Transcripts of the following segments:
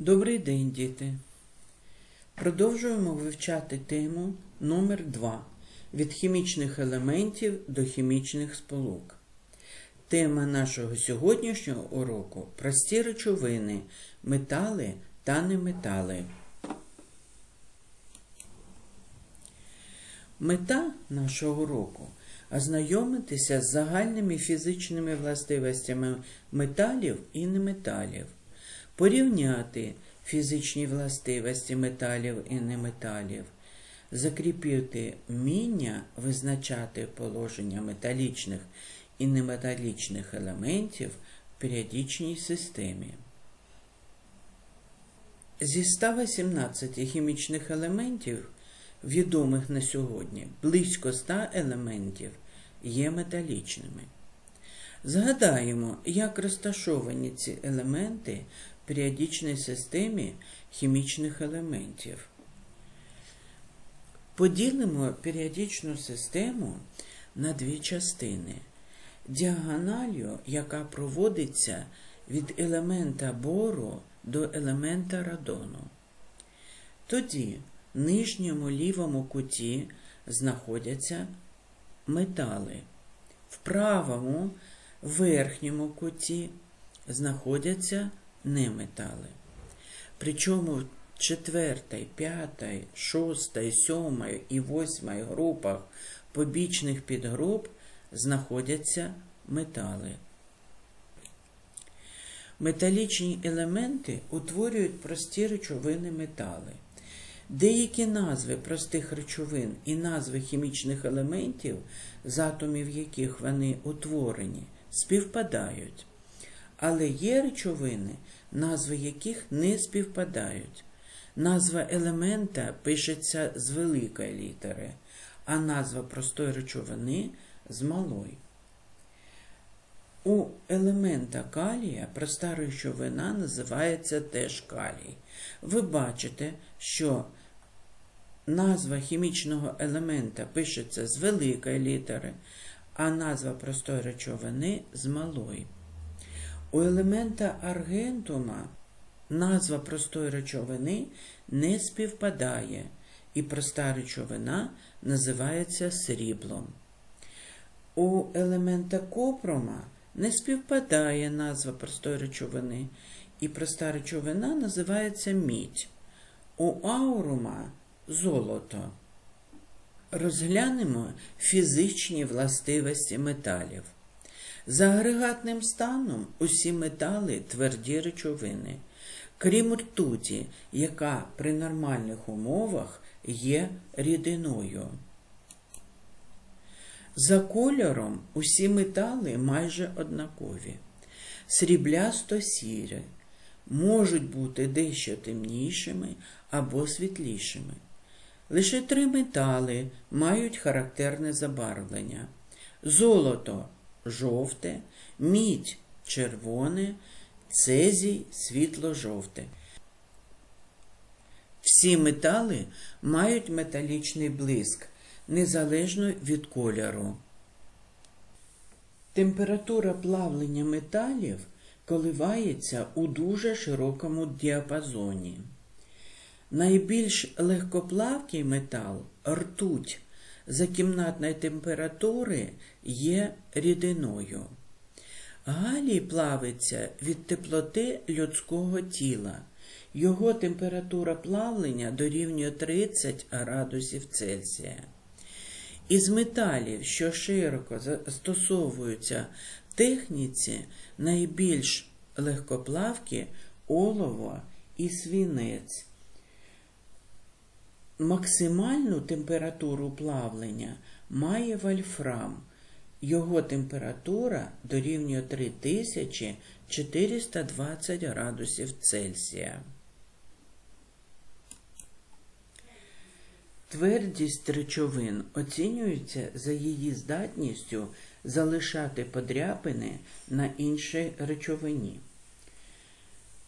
Добрий день, діти. Продовжуємо вивчати тему номер 2 від хімічних елементів до хімічних сполук. Тема нашого сьогоднішнього уроку прості речовини, метали та неметали. Мета нашого уроку ознайомитися з загальними фізичними властивостями металів і неметалів, порівняти фізичні властивості металів і неметалів, закріпити вміння визначати положення металічних і неметалічних елементів в періодичній системі. Зі 118 хімічних елементів, відомих на сьогодні, близько 100 елементів є металічними. Згадаємо, як розташовані ці елементи періодичній системі хімічних елементів. Поділимо періодичну систему на дві частини. Діагональю, яка проводиться від елемента бору до елемента радону. Тоді в нижньому лівому куті знаходяться метали. В правому верхньому куті знаходяться неметали. Причому в четвертій, п'ятій, шостій, сьомій і восьмій групах побічних підгруп знаходяться метали. Металічні елементи утворюють прості речовини метали. Деякі назви простих речовин і назви хімічних елементів, з атомів яких вони утворені, співпадають. Але є речовини, назви яких не співпадають. Назва елемента пишеться з великої літери, а назва простої речовини з малої. У елемента калія проста речовина називається теж калій. Ви бачите, що назва хімічного елемента пишеться з великої літери, а назва простої речовини з малої. У елемента аргентума назва простої речовини не співпадає, і проста речовина називається сріблом. У елемента копрома не співпадає назва простої речовини, і проста речовина називається мідь. У аурума золото. Розглянемо фізичні властивості металів. За агрегатним станом усі метали тверді речовини, крім ртуті, яка при нормальних умовах є рідиною. За кольором усі метали майже однакові. Сріблясто сірі можуть бути дещо темнішими або світлішими. Лише три метали мають характерне забарвлення: золото жовте, мідь червоне, цезій світло-жовте. Всі метали мають металічний блиск незалежно від кольору. Температура плавлення металів коливається у дуже широкому діапазоні. Найбільш легкоплавкий метал ртуть за кімнатної температури є рідиною. Галій плавиться від теплоти людського тіла. Його температура плавлення дорівнює 30 градусів Цельсія. Із металів, що широко застосовуються в техніці, найбільш легкоплавкі олово і свінець. Максимальну температуру плавлення має вольфрам. Його температура дорівнює 3420 градусів Цельсія. Твердість речовин оцінюється за її здатністю залишати подряпини на іншій речовині.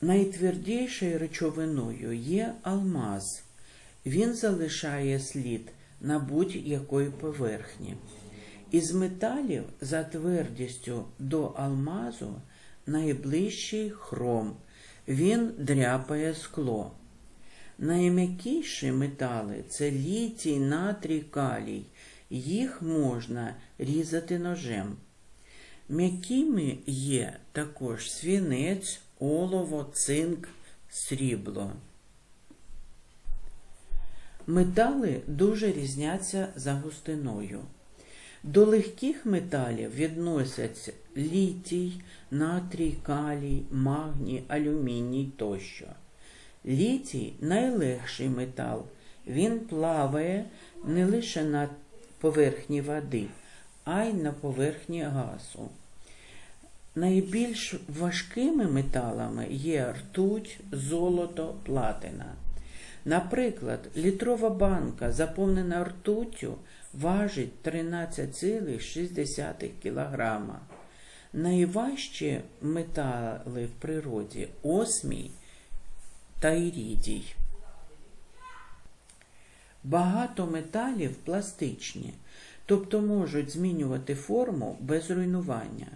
Найтвердішою речовиною є алмаз. Він залишає слід на будь-якої поверхні. Із металів за твердістю до алмазу найближчий хром він дряпає скло. Найм'якіші метали це літій, натрій, калій. Їх можна різати ножем. М'якими є також свінець, олово, цинк, срібло. Метали дуже різняться за густиною. До легких металів відносяться літій, натрій, калій, магній, алюміній тощо. Літій найлегший метал. Він плаває не лише на поверхні води, а й на поверхні газу. Найбільш важкими металами є ртуть, золото, платина. Наприклад, літрова банка, заповнена ртуттю, важить 13,6 кг. Найважчі метали в природі осмій та ірідій. Багато металів пластичні, тобто можуть змінювати форму без руйнування,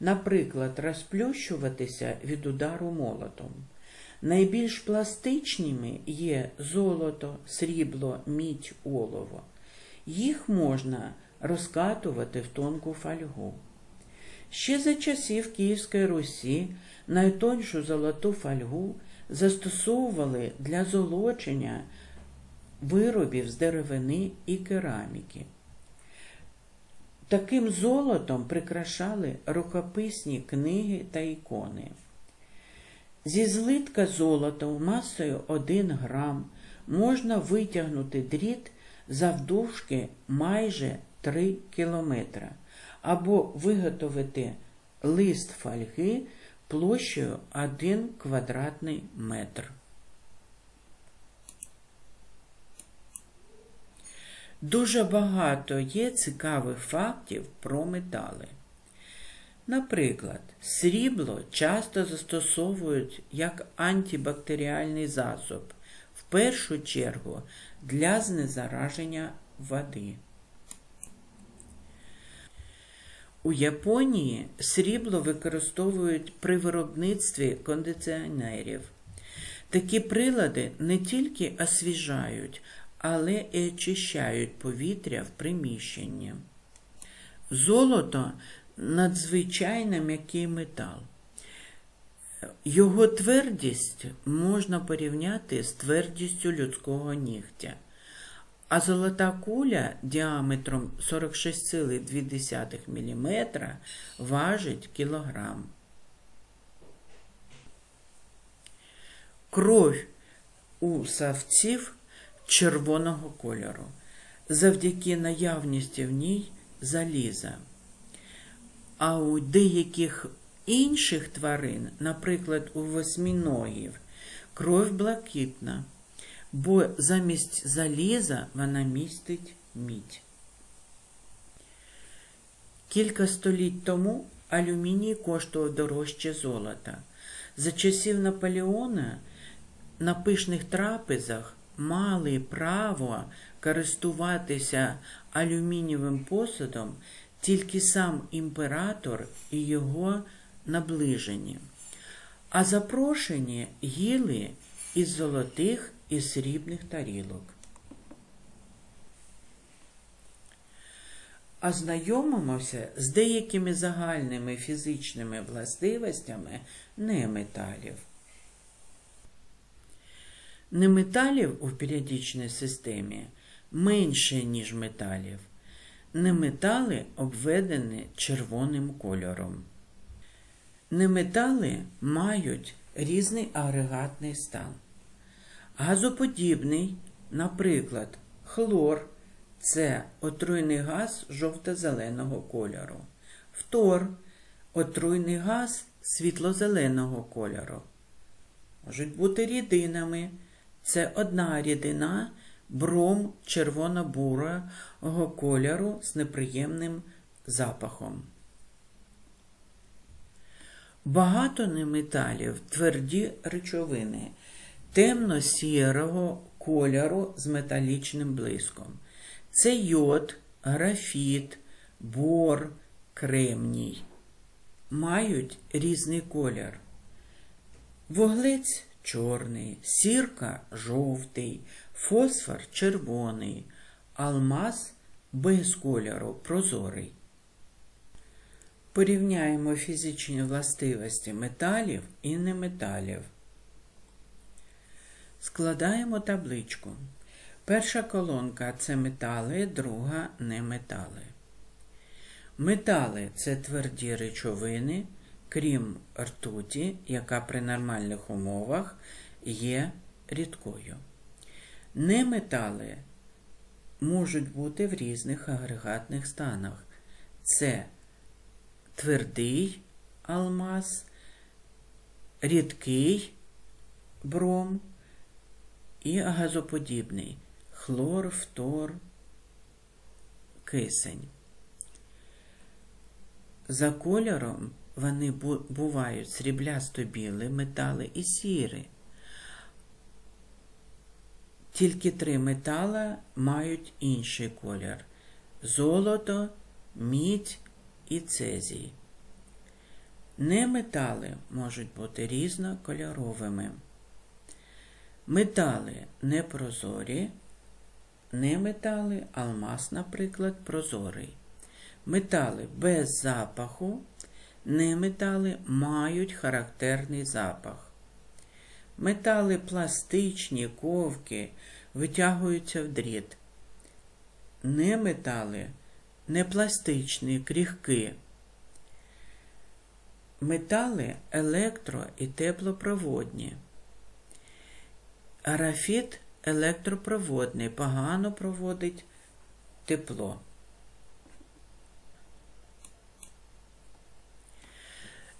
наприклад, розплющуватися від удару молотом. Найбільш пластичними є золото, срібло, мідь, олово. Їх можна розкатувати в тонку фольгу. Ще за часів Київської Русі найтоншу золоту фольгу застосовували для золочення виробів з деревини і кераміки. Таким золотом прикрашали рукописні книги та ікони. Зі злитка золота масою 1 грам можна витягнути дріт завдовжки майже 3 кілометра або виготовити лист фольги площею 1 квадратний метр. Дуже багато є цікавих фактів про метали. Наприклад, срібло часто застосовують як антибактеріальний засоб, в першу чергу для знезараження води. У Японії срібло використовують при виробництві кондиціонерів. Такі прилади не тільки освіжають, але і очищають повітря в приміщенні. Золото надзвичайно м'який метал. Його твердість можна порівняти з твердістю людського нігтя. А золота куля діаметром 46,2 мм важить кілограм. Кров у савців червоного кольору завдяки наявності в ній заліза. А у деяких інших тварин, наприклад, у восьміногів, кров блакитна, бо замість заліза вона містить мідь. Кілька століть тому алюміній коштував дорожче золота. За часів Наполеона на пишних трапезах мали право користуватися алюмінієвим посудом тільки сам імператор і його наближені, а запрошені їли із золотих і срібних тарілок. А знайомимося з деякими загальними фізичними властивостями неметалів. Неметалів у періодичній системі менше, ніж металів. Неметали обведені червоним кольором. Неметали мають різний агрегатний стан. Газоподібний, наприклад, хлор це отруйний газ жовто-зеленого кольору. Фтор отруйний газ світло-зеленого кольору. Можуть бути рідинами. Це одна рідина бром червоно-бурого кольору з неприємним запахом. Багато неметалів тверді речовини темно-сірого кольору з металічним блиском. Це йод, графіт, бор, кремній. Мають різний колір. Вуглець чорний, сірка жовтий, фосфор червоний, алмаз без кольору прозорий. Порівняємо фізичні властивості металів і неметалів. Складаємо табличку. Перша колонка це метали, друга неметали. Метали це тверді речовини, крім ртуті, яка при нормальних умовах є рідкою. Неметали можуть бути в різних агрегатних станах. Це твердий алмаз, рідкий бром і газоподібний хлор, фтор, кисень. За кольором вони бувають сріблясто-білі метали і сірі. Тільки три метала мають інший колір: золото, мідь і цезій. Неметали можуть бути різнокольоровими. Метали непрозорі, неметали, алмаз, наприклад, прозорий. Метали без запаху, неметали мають характерний запах. Метали пластичні, ковки витягуються в дріт. Неметали непластичні, крихки. Метали електро і теплопроводні. Арафіт електропроводний, погано проводить тепло.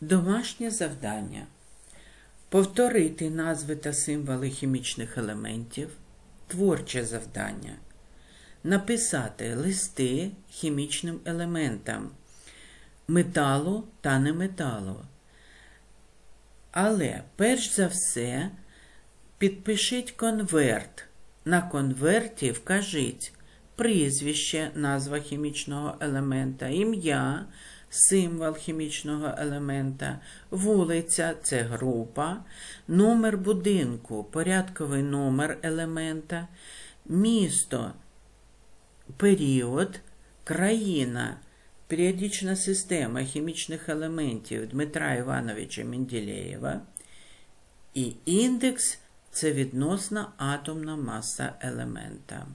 Домашнє завдання. Повторити назви та символи хімічних елементів. Творче завдання. Написати листи хімічним елементам металу та неметалу. Але перш за все підпишіть конверт. На конверті вкажіть прізвище, назва хімічного елемента, ім'я, символ хімічного елемента, вулиця це група, номер будинку, порядковий номер елемента, місто, період, країна, періодична система хімічних елементів Дмитра Івановича Менделєєва і індекс це відносна атомна маса елемента.